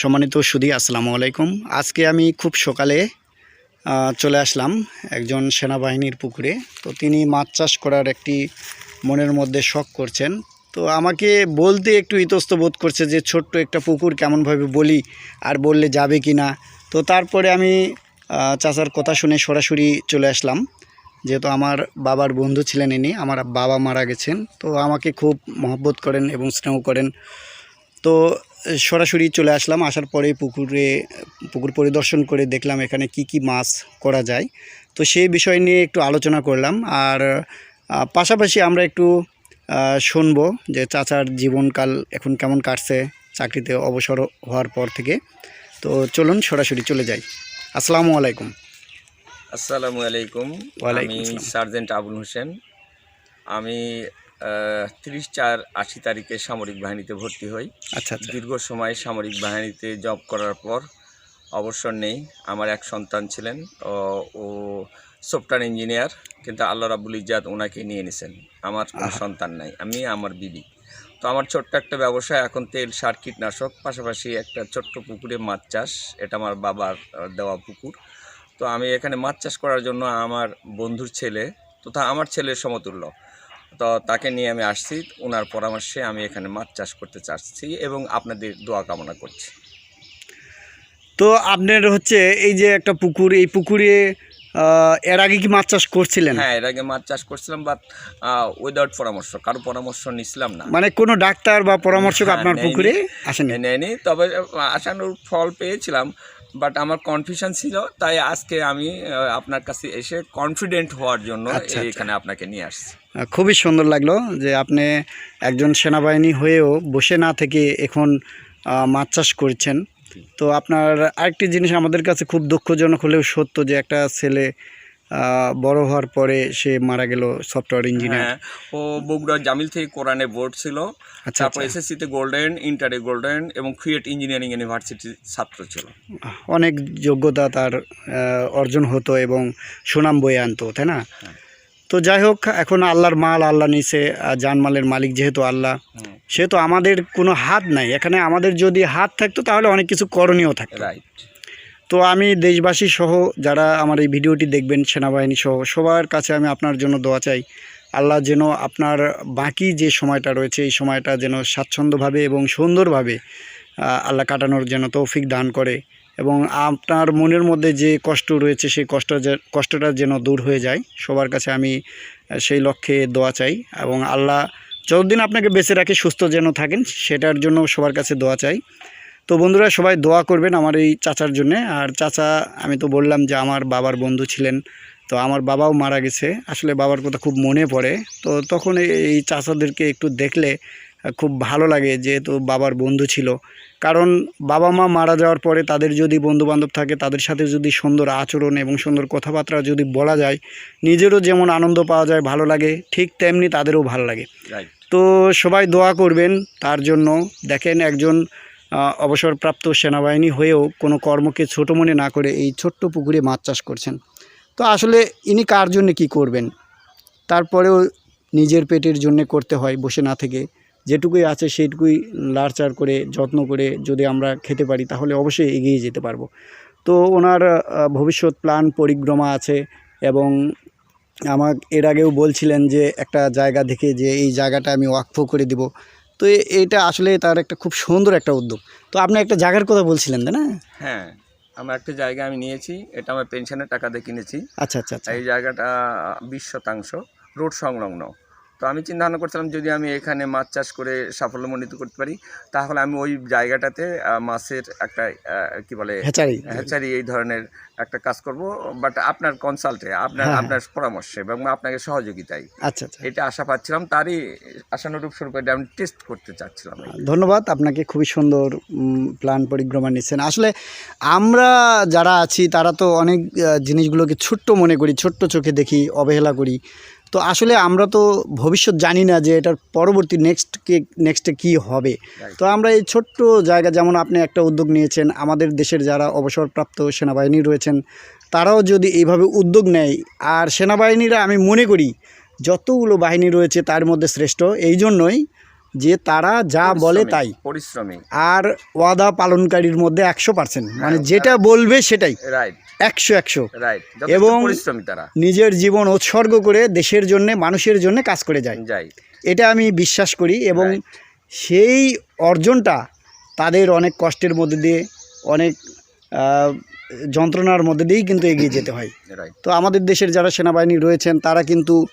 সম্মানিত সুদী আসসালামু আলাইকুম। আজকে আমি খুব সকালে চলে আসলাম একজন সেনাবাহিনীর পুকুরে। তো তিনি মাছ চাষ করার একটি মনের মধ্যে শখ করছেন। তো আমাকে বলতে একটু ইতস্ত বোধ করছে যে, ছোট্ট একটা পুকুর কেমনভাবে বলি আর বললে যাবে কি না? তো তারপরে আমি চাচার কথা শুনে সরাসরি চলে আসলাম। যেহেতু আমার বাবার বন্ধু ছিলেন ইনি, আমার বাবা মারা গেছেন। তো আমাকে খুব মহব্বত করেন এবং স্নেহ করেন। তো সরাসরি চলে আসলাম আসার পরে পুকুরে পুকুর পরিদর্শন করে দেখলাম এখানে কি কি মাছ করা যায়। তো সেই বিষয় নিয়ে একটু আলোচনা করলাম আর পাশাপাশি আমরা একটু শুনব যে চাচার জীবনকাল এখন কেমন কাটছে চাকরিতে অবসর হওয়ার পর থেকে। তো চলুন সরাসরি চলে যাই। আসসালামু আলাইকুম। আসসালামু আলাইকুম। ওয়ালাইকুম আমি সার্জেন্ট আবুল হোসেন। আমি তিরিশ চার আশি তারিখে সামরিক বাহিনীতে ভর্তি হই। আচ্ছা আচ্ছা। দীর্ঘ সময় সামরিক বাহিনীতে জব করার পর অবসর নেই। আমার এক সন্তান ছিলেন ও ও সফটওয়্যার ইঞ্জিনিয়ার কিন্তু আল্লাহ রাবুল ইজাদ ওনাকে নিয়ে নিছেন। আমার কোনো সন্তান নাই আমি আমার বিবি। তো আমার ছোট্ট একটা ব্যবসা এখন তেল সার কীটনাশক পাশাপাশি একটা ছোট্ট পুকুরে মাছ চাষ। এটা আমার বাবার দেওয়া পুকুর। তো আমি এখানে মাছ চাষ করার জন্য আমার বন্ধুর ছেলে তথা আমার ছেলের সমতুল্য। তো তাকে নিয়ে আমি আসছি। ওনার পরামর্শে আমি এখানে মাছ চাষ করতে চাচ্ছি এবং আপনাদের দোয়া কামনা করছি। তো আপনার হচ্ছে এই যে একটা পুকুর এই পুকুরে এর আগে কি মাছ চাষ করছিলেন? হ্যাঁ এর আগে মাছ চাষ করছিলাম বাট উইদাউট পরামর্শ কারও পরামর্শ নিছিলাম না। মানে কোনো ডাক্তার বা পরামর্শক হ্যাঁ, আপনার। পুকুরে আসেনি নেয়নি তবে আশানুর ফল পেয়েছিলাম বাট আমার কনফিউশন ছিল তাই আজকে আমি আপনার কাছে এসে কনফিডেন্ট হওয়ার জন্য আচ্ছা, আচ্ছা। এখানে আপনাকে নিয়ে আসছি। খুবই সুন্দর লাগল যে আপনি একজন সেনাবাহিনী হয়েও বসে না থেকে এখন মাছ চাষ করছেন। তো আপনার আরেকটি জিনিস আমাদের কাছে খুব দুঃখজনক হলেও সত্য যে একটা ছেলে বড় হওয়ার পরে সে মারা গেল সফটওয়্যার ইঞ্জিনিয়ার ও বগুড়া জামিল থেকে কোরআনে বোর্ড ছিল। আচ্ছা তারপর আচ্ছা। এসএসসিতে গোল্ডেন ইন্টারে গোল্ডেন এবং ক্রিয়েট ইঞ্জিনিয়ারিং ইউনিভার্সিটির ছাত্র ছিল। অনেক যোগ্যতা তার অর্জন হতো এবং সুনাম বয়ে আনতো তাই না? হ্যাঁ। তো যাই হোক এখন আল্লাহর মাল আল্লাহ নিছে জানমালের মালিক যেহেতু আল্লাহ সেহেতু আমাদের কোনো হাত নাই। এখানে আমাদের যদি হাত থাকতো তাহলে অনেক কিছু করণীয় থাকতো। রাইট তো আমি দেশবাসী সহ যারা আমার এই ভিডিওটি দেখবেন সেনাবাহিনী সহ, সবার কাছে আমি আপনার জন্য দোয়া চাই। আল্লাহ যেন আপনার বাকি যে সময়টা রয়েছে, এই সময়টা যেন স্বাচ্ছন্দ্যভাবে এবং সুন্দরভাবে আল্লাহ কাটানোর যেন তৌফিক দান করে এবং আপনার মনের মধ্যে যে কষ্ট রয়েছে, সেই কষ্ট কষ্টটা যেন দূর হয়ে যায়, সবার কাছে আমি সেই লক্ষ্যে দোয়া চাই এবং আল্লাহ যতদিন আপনাকে বেঁচে রাখে, সুস্থ যেন থাকেন, সেটার জন্য সবার কাছে দোয়া চাই। তো বন্ধুরা সবাই দোয়া করবেন আমার এই চাচার জন্যে। আর চাচা আমি তো বললাম যে আমার বাবার বন্ধু ছিলেন তো আমার বাবাও মারা গেছে। আসলে বাবার কথা খুব মনে পড়ে। তো তখন এই- চাচাদেরকে একটু দেখলে খুব ভালো লাগে যেহেতু বাবার বন্ধু ছিল। কারণ বাবা মা মারা যাওয়ার পরে তাদের যদি বন্ধু বান্ধব থাকে তাদের সাথে যদি সুন্দর আচরণ এবং সুন্দর কথাবার্তা যদি বলা যায় নিজেরও যেমন আনন্দ পাওয়া যায় ভালো লাগে ঠিক তেমনি তাদেরও ভালো লাগে। তো সবাই দোয়া করবেন তার জন্য। দেখেন একজন অবসরপ্রাপ্ত সেনাবাহিনী হয়েও কোনো কর্মকে ছোটো মনে না করে এই ছোট্ট পুকুরে মাছ চাষ করছেন। তো আসলে ইনি কার জন্য কি করবেন? তারপরেও নিজের পেটের জন্য করতে হয় বসে না থেকে। যেটুকুই আছে সেটুকুই লাড়চার করে, যত্ন করে যদি আমরা খেতে পারি তাহলে অবশ্যই এগিয়ে যেতে পারব। তো ওনার ভবিষ্যৎ প্ল্যান পরিক্রমা আছে এবং আমার এর আগেও বলছিলেন যে একটা জায়গা দেখে যে এই জায়গাটা আমি ওয়াকফ করে দিব। তো এটা আসলে তার একটা খুব সুন্দর একটা উদ্যোগ। তো আপনি একটা জায়গার কথা বলছিলেন তাই না? হ্যাঁ আমার একটা জায়গা আমি নিয়েছি এটা আমার পেনশনের টাকা দিয়ে কিনেছি। আচ্ছা আচ্ছা আচ্ছা। এই জায়গাটা বিশ শতাংশ রোড সংলগ্ন। তো আমি চিন্তা ভাবনা করছিলাম যদি আমি এখানে মাছ চাষ করে সাফল্যমণ্ডিত করতে পারি তাহলে আমি ওই জায়গাটাতে মাছের একটা কি বলে হ্যাচারি। হ্যাচারি এই ধরনের একটা কাজ করব। বাট আপনার কনসাল্টে আপনার হ্যাঁ, আপনার পরামর্শে এবং আপনাকে সহযোগিতায়। আচ্ছা আচ্ছা। এটা আশা পাচ্ছিলাম তারই আশানুরূপ স্বরূপ এটা আমি টেস্ট করতে চাচ্ছিলাম ধন্যবাদ আপনাকে খুবই সুন্দর প্ল্যান পরিক্রমা নিচ্ছেন। আসলে আমরা যারা আছি তারা তো অনেক জিনিসগুলোকে ছোট্ট মনে করি ছোট্ট চোখে দেখি অবহেলা করি। তো আসলে আমরা তো ভবিষ্যৎ জানি না যে এটার পরবর্তী নেক্সট কে নেক্সটে কী হবে। তো আমরা এই ছোট্ট জায়গা যেমন আপনি একটা উদ্যোগ নিয়েছেন আমাদের দেশের যারা অবসরপ্রাপ্ত সেনাবাহিনী রয়েছেন তারাও যদি এইভাবে উদ্যোগ নেয় আর সেনাবাহিনীরা আমি মনে করি যতগুলো বাহিনী রয়েছে তার মধ্যে শ্রেষ্ঠ। এই জন্যই যে তারা যা বলে তাই। পরিশ্রমী। আর ওয়াদা পালনকারীর মধ্যে একশো পার্সেন্ট মানে হ্যাঁ, যেটা বলবে সেটাই। রাইট। একশো একশো। রাইট এবং- পরিশ্রমী তারা। নিজের জীবন উৎসর্গ করে দেশের জন্য মানুষের জন্য কাজ করে যায়। যাই এটা আমি বিশ্বাস করি এবং সেই অর্জনটা তাদের অনেক কষ্টের মধ্যে দিয়ে অনেক যন্ত্রণার মধ্যে দিয়েই কিন্তু এগিয়ে যেতে হয়। তো আমাদের দেশের যারা সেনাবাহিনী রয়েছেন তারা কিন্তু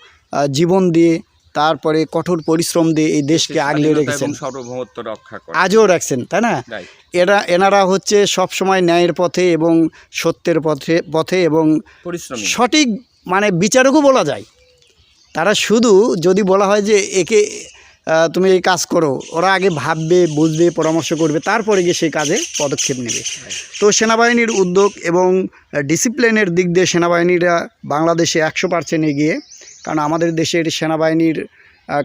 জীবন দিয়ে তারপরে কঠোর পরিশ্রম দিয়ে এই দেশকে আগলে রেখেছেন। সার্বভৌমত্ব রক্ষা করে আজও রাখছেন তাই না? এরা এনারা হচ্ছে সব সময় ন্যায়ের পথে এবং সত্যের পথে পথে এবং সঠিক মানে বিচারকও বলা যায়। তারা শুধু যদি বলা হয় যে একে তুমি এই কাজ করো ওরা আগে ভাববে বুঝবে পরামর্শ করবে তারপরে গিয়ে সেই কাজে পদক্ষেপ নেবে। তো সেনাবাহিনীর উদ্যোগ এবং ডিসিপ্লিনের দিক দিয়ে সেনাবাহিনীরা বাংলাদেশে একশো পার্সেন্ট এগিয়ে কারণ আমাদের দেশের সেনাবাহিনীর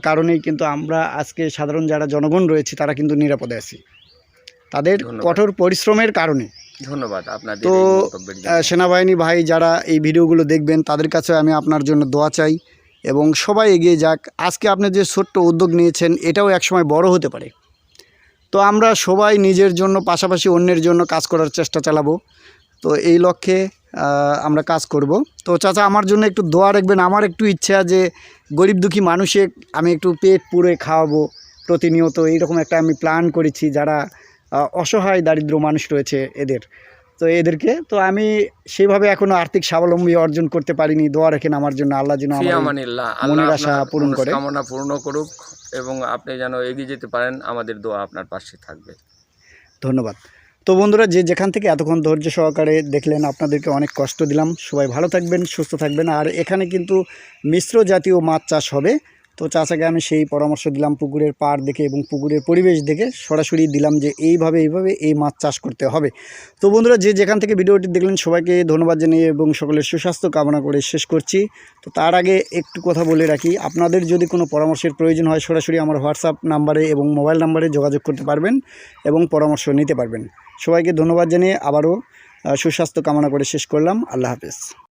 কারণেই কিন্তু আমরা আজকে সাধারণ যারা জনগণ রয়েছে তারা কিন্তু নিরাপদে আছি। তাদের কঠোর পরিশ্রমের কারণে। ধন্যবাদ আপনাদের তো সেনাবাহিনী ভাই যারা এই ভিডিওগুলো দেখবেন তাদের কাছে আমি আপনার জন্য দোয়া চাই এবং সবাই এগিয়ে যাক। আজকে আপনি যে ছোট্ট উদ্যোগ নিয়েছেন এটাও একসময় বড় হতে পারে। তো আমরা সবাই নিজের জন্য পাশাপাশি অন্যের জন্য কাজ করার চেষ্টা চালাবো। তো এই লক্ষ্যে আমরা কাজ করব। তো চাচা আমার জন্য একটু দোয়া রাখবেন। আমার একটু ইচ্ছা যে গরিব দুঃখী মানুষে আমি একটু পেট পুরে খাওয়াবো প্রতিনিয়ত। এইরকম একটা আমি প্ল্যান করেছি যারা অসহায় দারিদ্র মানুষ রয়েছে এদের। তো এদেরকে তো আমি সেইভাবে এখনও আর্থিক স্বাবলম্বী অর্জন করতে পারিনি। দোয়া রাখেন আমার জন্য। আল্লাহ যেন মনের আশা পূরণ করে। কামনা পূর্ণ করুক এবং আপনি যেন এগিয়ে যেতে পারেন। আমাদের দোয়া আপনার পাশে থাকবে। ধন্যবাদ। তো বন্ধুরা, যে যেখান থেকে এতক্ষণ ধৈর্য সহকারে দেখলেন, আপনাদেরকে অনেক কষ্ট দিলাম। সবাই ভালো থাকবেন, সুস্থ থাকবেন। আর এখানে কিন্তু মিশ্র জাতীয় মাছ চাষ হবে। তো চাচাকে আমি সেই পরামর্শ দিলাম পুকুরের পাড় দেখে এবং পুকুরের পরিবেশ দেখে সরাসরি দিলাম যে এইভাবে এইভাবে এই মাছ চাষ করতে হবে। তো বন্ধুরা, যে যেখান থেকে ভিডিওটি দেখলেন, সবাইকে ধন্যবাদ জানিয়ে এবং সকলের সুস্বাস্থ্য কামনা করে শেষ করছি। তো তার আগে একটু কথা বলে রাখি, আপনাদের যদি কোনো পরামর্শের প্রয়োজন হয়, সরাসরি আমার হোয়াটসঅ্যাপ নাম্বারে এবং মোবাইল নাম্বারে যোগাযোগ করতে পারবেন এবং পরামর্শ নিতে পারবেন। সবাইকে ধন্যবাদ জানিয়ে আবারও সুস্বাস্থ্য কামনা করে শেষ করলাম। আল্লাহ হাফেজ।